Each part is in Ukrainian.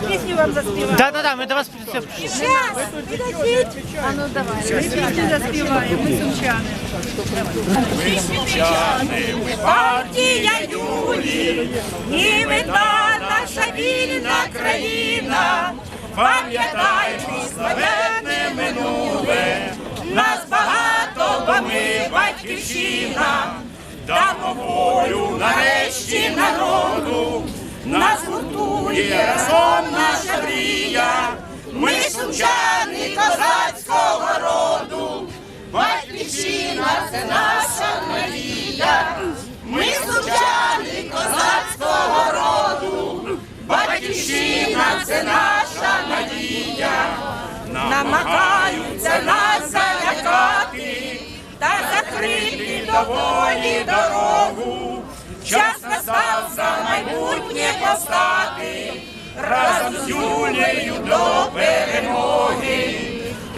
Зараз пісню вам заспіваємо. Да, да, да, ми до вас Щас, підождіть. А ну давай. Ми пісню заспіваємо, ми сумчани. Партія Юлі, німета наша вільна країна. Пам'ятаймо славетне минуле, нас багато, бо ми батьківщина. Дамо волю нарешті народу, нас гуртує разом наша мрія. Ми сумчани козацького роду, батьківщина це наша надія. Ми сумчани козацького роду, батьківщина це наша надія. Намагаються нас залякати та закрити до волі дорогу. Маємо стати разом з Юлею до перемоги,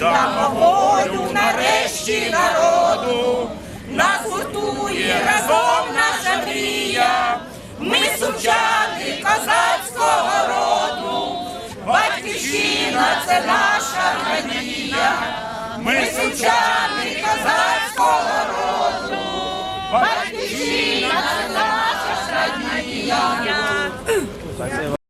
дамо волю нарешті народу, нас гуртує разом наша мрія, ми сумчани козацького роду, батьківщина це наша надія, ми сумчани козацького роду, батьківщина це наша надія.